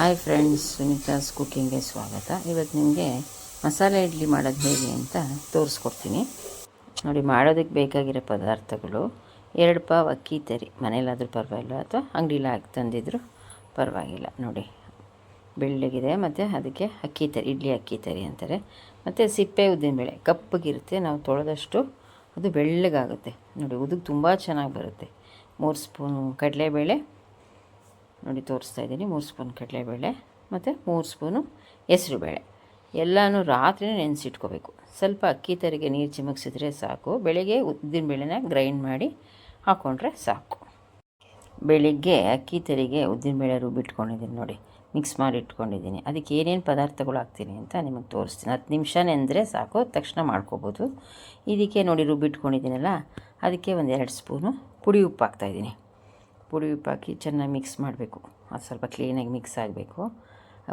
Hi friends ಸುನೀತಾಸ್ ಕುಕ್ಕಿಂಗ್ಗೆ ಸ್ವಾಗತ. ಇವತ್ತು ನಿಮಗೆ ಮಸಾಲೆ ಇಡ್ಲಿ ಮಾಡೋದು ಹೇಗೆ ಅಂತ ತೋರಿಸ್ಕೊಡ್ತೀನಿ. ನೋಡಿ, ಮಾಡೋದಕ್ಕೆ ಬೇಕಾಗಿರೋ ಪದಾರ್ಥಗಳು, ಎರಡು ಪಾವ್ ಅಕ್ಕಿ ತರಿ. ಮನೇಲಾದರೂ ಪರವಾಗಿಲ್ಲ, ಅಥವಾ ಅಂಗಡಿಲಿ ಹಾಕಿ ತಂದಿದ್ರು ಪರವಾಗಿಲ್ಲ. ನೋಡಿ, ಬೆಳ್ಳಗಿದೆ, ಮತ್ತು ಅದಕ್ಕೆ ಅಕ್ಕಿ ತರಿ, ಇಡ್ಲಿ ಅಕ್ಕಿ ತರಿ ಅಂತಾರೆ. ಮತ್ತು ಸಿಪ್ಪೆ ಉದ್ದಿನಬೇಳೆ ಕಪ್ಪಗಿರುತ್ತೆ, ನಾವು ತೊಳೆದಷ್ಟು ಅದು ಬೆಳ್ಳಗಾಗುತ್ತೆ. ನೋಡಿ ಉದುಗ್ ತುಂಬ ಚೆನ್ನಾಗಿ ಬರುತ್ತೆ. ಮೂರು ಸ್ಪೂನು ಕಡಲೆಬೇಳೆ ನೋಡಿ ತೋರಿಸ್ತಾ ಇದ್ದೀನಿ. ಮೂರು ಸ್ಪೂನ್ ಕಡಲೆಬೇಳೆ ಮತ್ತು ಮೂರು ಸ್ಪೂನು ಹೆಸ್ರುಬೇಳೆ. ಎಲ್ಲನೂ ರಾತ್ರಿನೇ ನೆನೆಸಿಟ್ಕೋಬೇಕು. ಸ್ವಲ್ಪ ಅಕ್ಕಿ ತರಿಗೆ ನೀರು ಚಿಮಗ್ಸಿದ್ರೆ ಸಾಕು. ಬೆಳಿಗ್ಗೆ ಉದ್ದಿನ ಬೇಳೆನ ಗ್ರೈಂಡ್ ಮಾಡಿ ಹಾಕ್ಕೊಂಡ್ರೆ ಸಾಕು. ಬೆಳಿಗ್ಗೆ ಅಕ್ಕಿ ತರಿಗೆ ಉದ್ದಿನಬೇಳೆ ರುಬ್ಬಿಟ್ಕೊಂಡಿದ್ದೀನಿ ನೋಡಿ. ಮಿಕ್ಸ್ ಮಾಡಿ ಇಟ್ಕೊಂಡಿದ್ದೀನಿ. ಅದಕ್ಕೆ ಏನೇನು ಪದಾರ್ಥಗಳು ಹಾಕ್ತೀನಿ ಅಂತ ನಿಮಗೆ ತೋರಿಸ್ತೀನಿ. ಹತ್ತು ನಿಮಿಷ ನೆಂದರೆ ಸಾಕು. ತಕ್ಷಣ ಮಾಡ್ಕೋಬೋದು. ಇದಕ್ಕೆ ನೋಡಿ ರುಬ್ಬಿಟ್ಕೊಂಡಿದ್ದೀನಲ್ಲ ಅದಕ್ಕೆ ಒಂದು ಎರಡು ಸ್ಪೂನು ಪುಡಿ ಉಪ್ಪು ಹಾಕ್ತಾಯಿದ್ದೀನಿ ಪುಡಿ ಉಪ್ಪು ಚೆನ್ನಾಗಿ ಮಿಕ್ಸ್ ಮಾಡಬೇಕು. ಅದು ಸ್ವಲ್ಪ ಕ್ಲೀನಾಗಿ ಮಿಕ್ಸ್ ಆಗಬೇಕು.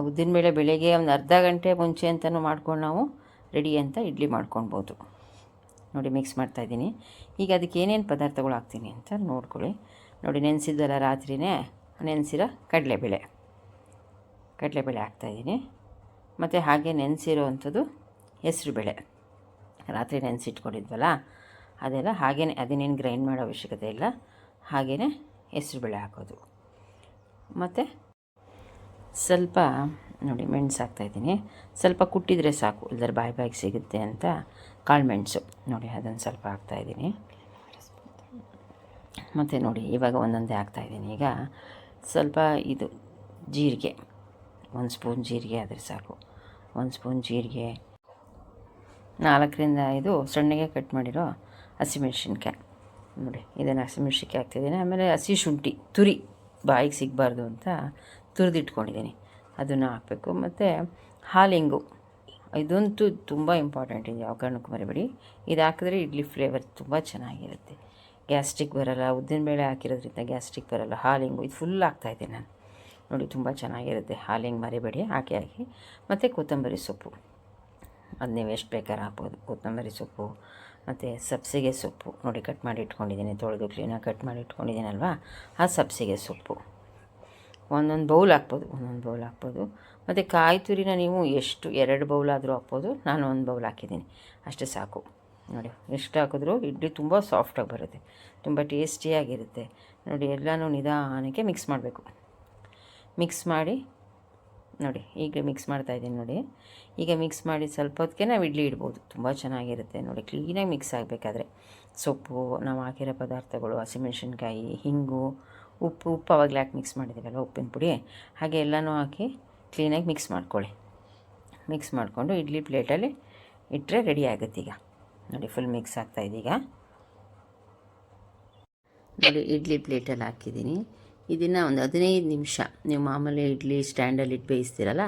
ಉದ್ದಿನಬೇಳೆ ಬೆಳಗ್ಗೆ ಒಂದು ಅರ್ಧ ಗಂಟೆ ಮುಂಚೆ ಅಂತಲೂ ಮಾಡ್ಕೊಂಡು ನಾವು ರೆಡಿ ಅಂತ ಇಡ್ಲಿ ಮಾಡ್ಕೊಳ್ಬೋದು. ನೋಡಿ ಮಿಕ್ಸ್ ಮಾಡ್ತಾಯಿದ್ದೀನಿ ಈಗ ಅದಕ್ಕೆ ಏನೇನು ಪದಾರ್ಥಗಳು ಹಾಕ್ತೀನಿ ಅಂತ ನೋಡ್ಕೊಳ್ಳಿ. ನೋಡಿ ನೆನೆಸಿದ್ದಲ್ಲ ರಾತ್ರಿನೇ, ನೆನೆಸಿರೋ ಕಡಲೆಬೇಳೆ. ಕಡಲೆಬೇಳೆ ಹಾಕ್ತಾಯಿದ್ದೀನಿ ಮತ್ತು ಹಾಗೆ ನೆನೆಸಿರೋ ಅಂಥದ್ದು ಹೆಸ್ರುಬೇಳೆ. ರಾತ್ರಿ ನೆನೆಸಿಟ್ಕೊಂಡಿದ್ವಲ್ಲ, ಅದೆಲ್ಲ ಹಾಗೇ ಅದನ್ನೇನು ಗ್ರೈಂಡ್ ಮಾಡೋ ಅವಶ್ಯಕತೆ ಇಲ್ಲ. ಹಾಗೆಯೇ ಹೆಸ್ರುಬೇಳೆ ಹಾಕೋದು. ಮತ್ತು ಸ್ವಲ್ಪ ನೋಡಿ ಮೆಣಸು ಹಾಕ್ತಾಯಿದ್ದೀನಿ ಸ್ವಲ್ಪ ಕುಟ್ಟಿದರೆ ಸಾಕು ಇಲ್ಲದ್ರೆ ಬಾಯಿ ಬಾಯಿಗೆ ಸಿಗುತ್ತೆ ಅಂತ ಕಾಳು ಮೆಣಸು. ನೋಡಿ, ಅದನ್ನು ಸ್ವಲ್ಪ ಹಾಕ್ತಾಯಿದ್ದೀನಿ ಮತ್ತು ನೋಡಿ, ಇವಾಗ ಒಂದೊಂದೇ ಹಾಕ್ತಾಯಿದ್ದೀನಿ ಈಗ ಸ್ವಲ್ಪ ಇದು ಜೀರಿಗೆ, ಒಂದು ಸ್ಪೂನ್ ಜೀರಿಗೆ ಆದರೆ ಸಾಕು. ಒಂದು ಸ್ಪೂನ್ ಜೀರಿಗೆ, ನಾಲ್ಕರಿಂದ ಐದು ಸಣ್ಣಗೆ ಕಟ್ ಮಾಡಿರೋ ಹಸಿಮೆಣ್ಸಿನ್ಕಾಯಿ. ನೋಡಿ, ಇದನ್ನು ಹಸಿಮೆಣ್ಸಿಕೆ ಹಾಕ್ತಿದ್ದೀನಿ. ಆಮೇಲೆ ಹಸಿ ಶುಂಠಿ, ತುರಿ ಬಾಯಿಗೆ ಸಿಗಬಾರ್ದು ಅಂತ ತುರಿದಿಟ್ಕೊಂಡಿದ್ದೀನಿ. ಅದನ್ನು ಹಾಕಬೇಕು. ಮತ್ತು ಹಾಲಿಂಗು, ಇದಂತೂ ತುಂಬ ಇಂಪಾರ್ಟೆಂಟ್ ಇದೆ ಯಾವ ಕಾರಣಕ್ಕೂ ಮರಿಬೇಡಿ. ಇದು ಹಾಕಿದ್ರೆ ಇಡ್ಲಿ ಫ್ಲೇವರ್ ತುಂಬ ಚೆನ್ನಾಗಿರುತ್ತೆ. ಗ್ಯಾಸ್ಟ್ರಿಕ್ ಬರೋಲ್ಲ ಉದ್ದಿನಬೇಳೆ ಹಾಕಿರೋದ್ರಿಂದ ಗ್ಯಾಸ್ಟ್ರಿಕ್ ಬರೋಲ್ಲ, ಹಾಲಿಂಗು, ಇದು ಫುಲ್ ಹಾಕ್ತಾಯಿದ್ದೆ ನಾನು. ನೋಡಿ, ತುಂಬ ಚೆನ್ನಾಗಿರುತ್ತೆ. ಹಾಲಿಂಗ್ ಮರಿಬೇಡಿ, ಹಾಕಿ ಹಾಕಿ. ಮತ್ತು ಕೊತ್ತಂಬರಿ ಸೊಪ್ಪು. ಅದು ನೀವು ಎಷ್ಟು ಬೇಕಾದ್ರೆ ಹಾಕ್ಬೋದು. ಕೊತ್ತಂಬರಿ ಸೊಪ್ಪು ಮತ್ತು ಸಬ್ಸಿಗೆ ಸೊಪ್ಪು. ನೋಡಿ ಕಟ್ ಮಾಡಿ ಇಟ್ಕೊಂಡಿದ್ದೀನಿ ತೊಳೆದು ಕ್ಲೀನಾಗಿ ಕಟ್ ಮಾಡಿ ಇಟ್ಕೊಂಡಿದ್ದೀನಲ್ವಾ ಆ ಸಬ್ಸಿಗೆ ಸೊಪ್ಪು. ಒಂದೊಂದು ಬೌಲ್ ಹಾಕ್ಬೋದು, ಒಂದೊಂದು ಬೌಲ್ ಹಾಕ್ಬೋದು. ಮತ್ತು ಕಾಯಿ ತುರಿನ ನೀವು ಎಷ್ಟು, ಎರಡು ಬೌಲ್ ಆದರೂ ಹಾಕ್ಬೋದು. ನಾನು ಒಂದು ಬೌಲ್ ಹಾಕಿದ್ದೀನಿ. ಅಷ್ಟೇ ಸಾಕು. ನೋಡಿ, ಎಷ್ಟು ಹಾಕಿದ್ರು ಇಡ್ಲಿ ತುಂಬ ಸಾಫ್ಟಾಗಿ ಬರುತ್ತೆ. ತುಂಬ ಟೇಸ್ಟಿಯಾಗಿರುತ್ತೆ ನೋಡಿ, ಎಲ್ಲನೂ ನಿಧಾನಕ್ಕೆ ಮಿಕ್ಸ್ ಮಾಡಬೇಕು. ಮಿಕ್ಸ್ ಮಾಡಿ ನೋಡಿ ಈಗ ಮಿಕ್ಸ್ ಮಾಡ್ತಾ ಇದ್ದೀನಿ ನೋಡಿ. ಈಗ ಮಿಕ್ಸ್ ಮಾಡಿ ಸ್ವಲ್ಪ ಹೊತ್ತಿಗೆ ನಾವು ಇಡ್ಲಿ ಇಡ್ಬೋದು. ತುಂಬ ಚೆನ್ನಾಗಿರುತ್ತೆ ನೋಡಿ ಕ್ಲೀನಾಗಿ ಮಿಕ್ಸ್ ಆಗಬೇಕಾದ್ರೆ. ಸೊಪ್ಪು, ನಾವು ಹಾಕಿರೋ ಪದಾರ್ಥಗಳು, ಹಸಿಮೆಣ್ಸಿನ್ಕಾಯಿ, ಹಿಂಗು, ಉಪ್ಪು ಉಪ್ಪು ಅವಾಗಲೇ ಹಾಕಿ ಮಿಕ್ಸ್ ಮಾಡಿದ್ದೀವಲ್ಲ, ಉಪ್ಪಿನ ಪುಡಿ. ಹಾಗೆ ಎಲ್ಲನೂ ಹಾಕಿ ಕ್ಲೀನಾಗಿ ಮಿಕ್ಸ್ ಮಾಡ್ಕೊಳ್ಳಿ. ಮಿಕ್ಸ್ ಮಾಡಿಕೊಂಡು ಇಡ್ಲಿ ಪ್ಲೇಟಲ್ಲಿ ಇಟ್ಟರೆ ರೆಡಿ ಆಗುತ್ತೆ ಈಗ. ನೋಡಿ ಫುಲ್ ಮಿಕ್ಸ್ ಆಗ್ತಾಯಿದ್ದೀಗ ನೋಡಿ, ಇಡ್ಲಿ ಪ್ಲೇಟಲ್ಲಿ ಹಾಕಿದ್ದೀನಿ. ಇದನ್ನು ಒಂದು ಹದಿನೈದು ನಿಮಿಷ ನೀವು ಮಾಮೂಲಿ ಇಡ್ಲಿ ಸ್ಟ್ಯಾಂಡಲ್ಲಿ ಇಟ್ಟು ಬೇಯಿಸ್ತೀರಲ್ಲ,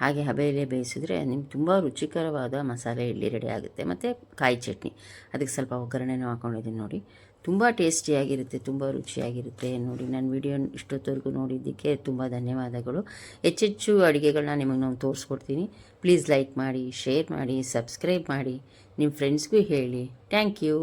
ಹಾಗೆ ಹಬೆಯಲ್ಲೇ ಬೇಯಿಸಿದ್ರೆ ನಿಮ್ಗೆ ತುಂಬ ರುಚಿಕರವಾದ ಮಸಾಲೆ ಇಡ್ಲಿ ರೆಡಿ ಆಗುತ್ತೆ. ಮತ್ತು ಕಾಯಿ ಚಟ್ನಿ, ಅದಕ್ಕೆ ಸ್ವಲ್ಪ ಒಗ್ಗರಣೆನೂ ಹಾಕ್ಕೊಂಡಿದ್ದೀನಿ ನೋಡಿ. ತುಂಬ ಟೇಸ್ಟಿಯಾಗಿರುತ್ತೆ, ತುಂಬ ರುಚಿಯಾಗಿರುತ್ತೆ ನೋಡಿ. ನನ್ನ ವಿಡಿಯೋ ಇಷ್ಟೊತ್ತವರೆಗೂ ನೋಡಿದ್ದಕ್ಕೆ ತುಂಬ ಧನ್ಯವಾದಗಳು. ಹೆಚ್ಚೆಚ್ಚು ಅಡುಗೆಗಳನ್ನ ನಿಮಗೆ ನಾವು ತೋರಿಸ್ಕೊಡ್ತೀನಿ. ಪ್ಲೀಸ್ ಲೈಕ್ ಮಾಡಿ, ಶೇರ್ ಮಾಡಿ, ಸಬ್ಸ್ಕ್ರೈಬ್ ಮಾಡಿ, ನಿಮ್ಮ ಫ್ರೆಂಡ್ಸ್ಗೂ ಹೇಳಿ. Thank you.